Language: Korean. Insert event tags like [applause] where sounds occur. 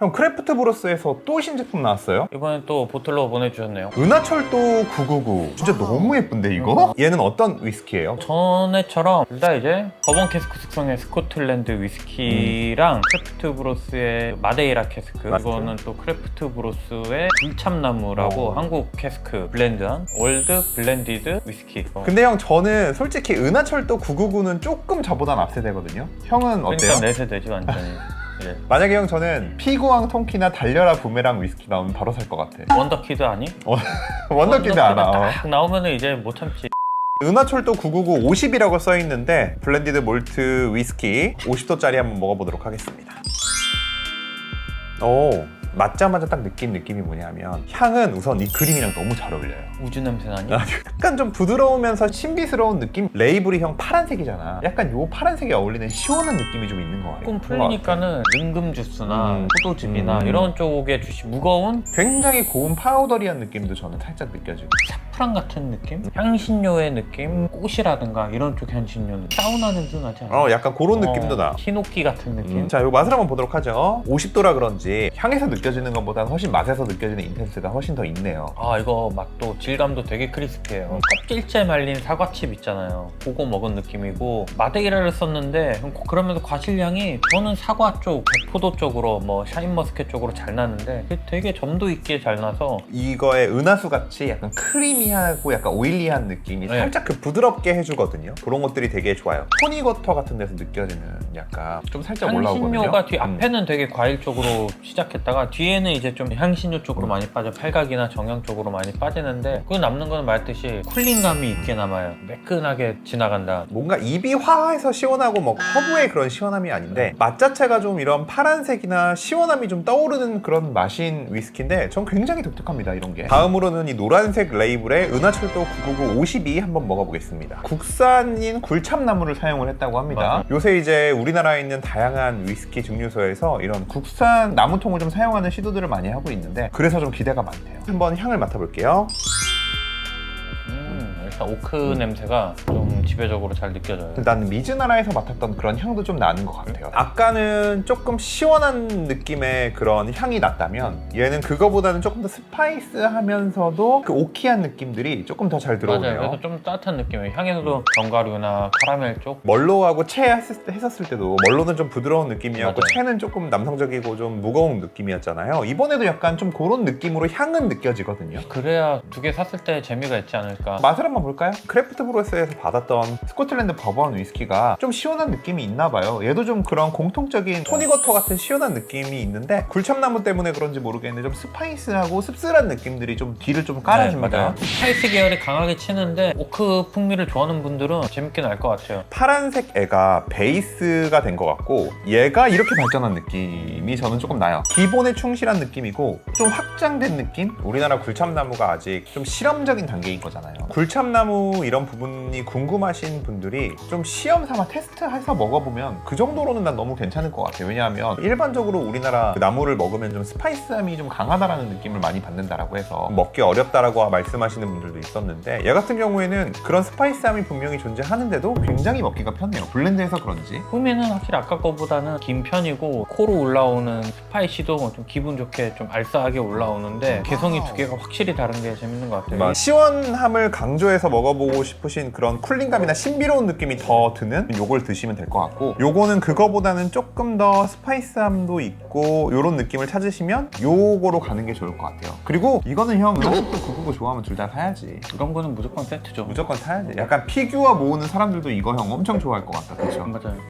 형 크래프트 브로스에서 또 신제품 나왔어요? 이번엔 또 보틀로 보내주셨네요. 은하철도 999 진짜 너무 예쁜데 이거? 얘는 어떤 위스키예요? 전에처럼 둘 다 이제 버번 캐스크 숙성의 스코틀랜드 위스키랑 크래프트 브로스의 마데이라 캐스크 맞죠. 이거는 또 크래프트 브로스의 불참나무라고 오. 한국 캐스크 블렌드한 월드 블렌디드 위스키 근데 형 저는 솔직히 은하철도 999는 조금 저보단 앞세대거든요 형은 어때요? 그러니까 내 세대지 완전히 [laughs] 예. 만약에 형 저는 피구왕 통키나 달려라 부메랑 위스키 나오면 바로 살 것 같아 원더키드 아니? [laughs] 원더키드 알아 어. 딱 나오면은 이제 못 참지 은하철도 999 50이라고 써 있는데 블렌디드 몰트 위스키 50도짜리 한번 먹어보도록 하겠습니다 오 맞자마자 딱 느낀 느낌이 뭐냐면 향은 우선 이 그림이랑 너무 잘 어울려요 우주 냄새 나니? 약간 좀 부드러우면서 신비스러운 느낌? 레이블이 형 파란색이잖아 약간 요 파란색에 어울리는 시원한 느낌이 좀 있는 것 같아요 조금 풀리니까는 능금 주스나 음. 포도즙이나 음. 이런 쪽의 주시 무거운 굉장히 고운 파우더리한 느낌도 저는 살짝 느껴지고 사프란 같은 느낌? 향신료의 느낌? 꽃이라든가 이런 쪽 향신료 느낌 사우나 냄새 나지 않아? 어 약간 그런 느낌도 나 히노키 같은 느낌? 음, 자, 이 맛을 한번 보도록 하죠. 50도라 그런지 향에서 느껴지는 것보다는 훨씬 맛에서 느껴지는 인텐스가 훨씬 더 있네요. 아 이거 맛도 질감도 되게 크리스피해요 껍질째 말린 사과칩 있잖아요 그거 먹은 느낌이고 마데이라를 썼는데 그러면서 과실량이 저는 사과 쪽, 백포도 쪽으로 뭐 샤인머스켓 쪽으로 잘 나는데 되게 점도 있게 잘 나서 이거의 은하수 같이 약간 크리미 하고 약간 오일리한 느낌이 네. 살짝 그 부드럽게 해주거든요. 그런 것들이 되게 좋아요. 토닉워터 같은 데서 느껴지는 약간 좀 살짝 올라오거든요. 향신료가 뒤 음. 앞에는 되게 과일 쪽으로 시작했다가 뒤에는 이제 좀 향신료 쪽으로 많이 빠져 팔각이나 정향 쪽으로 많이 빠지는데 그 남는 거는 말듯이 쿨링감이 있게 남아요 매끈하게 지나간다 뭔가 입이 화해서 시원하고 뭐 허브의 그런 시원함이 아닌데 맛 자체가 좀 이런 파란색이나 시원함이 좀 떠오르는 그런 맛인 위스키인데 전 굉장히 독특합니다 이런 게 다음으로는 이 노란색 레이블 의 은하철도 999 52 한번 먹어보겠습니다. 국산인 굴참나무를 사용을 했다고 합니다. 맞아요. 요새 이제 우리나라에 있는 다양한 위스키 증류소에서 이런 국산 나무통을 좀 사용하는 시도들을 많이 하고 있는데 그래서 좀 기대가 많대요. 한번 향을 맡아볼게요. 음, 일단 오크 냄새가 좀 지배적으로 잘 느껴져요 나는 미즈나라에서 맡았던 그런 향도 좀 나는 것 같아요. 아까는 조금 시원한 느낌의 그런 향이 났다면 얘는 그거보다는 조금 더 스파이스하면서도 그 오키한 느낌들이 조금 더 잘 맞아요 들어오네요. 그래서 좀 따뜻한 느낌이에요 향에서도 견과류나 카라멜 쪽 멀로하고 채 때- 했었을 때도 멀로는 좀 부드러운 느낌이었고 맞아요. 채는 조금 남성적이고 좀 무거운 느낌이었잖아요. 이번에도 약간 좀 그런 느낌으로 향은 느껴지거든요. 그래야 두 개 샀을 때 재미가 있지 않을까 맛을 한번 볼까요? 크래프트 브로스에서 받았던 스코틀랜드 버번 위스키가 좀 시원한 느낌이 있나 봐요. 얘도 좀 그런 공통적인 토닉워터 같은 시원한 느낌이 있는데 굴참나무 때문에 그런지 모르겠는데 좀 스파이스하고 씁쓸한 느낌들이 좀 뒤를 좀 깔아줍니다. 네. 스파이스 계열이 강하게 치는데 오크 풍미를 좋아하는 분들은 재밌게 날 것 같아요 파란색 애가 베이스가 된 것 같고 얘가 이렇게 발전한 느낌이 저는 조금 나요. 기본에 충실한 느낌이고 좀 확장된 느낌? 우리나라 굴참나무가 아직 좀 실험적인 단계인 거잖아요. 굴참 나무 이런 부분이 궁금하신 분들이 좀 시험 삼아 테스트해서 먹어보면 그 정도로는 난 너무 괜찮을 것 같아요. 왜냐하면 일반적으로 우리나라 그 나무를 먹으면 좀 스파이스함이 좀 강하다라는 느낌을 많이 받는다라고 해서 먹기 어렵다라고 말씀하시는 분들도 있었는데 얘 같은 경우에는 그런 스파이스함이 분명히 존재하는데도 굉장히 먹기가 편해요. 블렌드해서 그런지. 풍미는 확실히 아까 거보다는 긴 편이고 코로 올라오는 스파이시도 좀 기분 좋게 좀 알싸하게 올라오는데 개성이 두 개가 확실히 다른 게 재밌는 것 같아요 시원함을 강조해서 먹어보고 싶으신 그런 쿨링감이나 신비로운 느낌이 더 드는 요걸 드시면 될 것 같고 요거는 그거보다는 조금 더 스파이스함도 있고 요런 느낌을 찾으시면 요거로 가는 게 좋을 것 같아요. 그리고 이거는 형 은하철도 999 좋아하면 둘 다 사야지. 이런 거는 무조건 세트죠 무조건 사야지. 약간 피규어 모으는 사람들도 이거 형 엄청 좋아할 것 같다. 그렇죠? 맞아요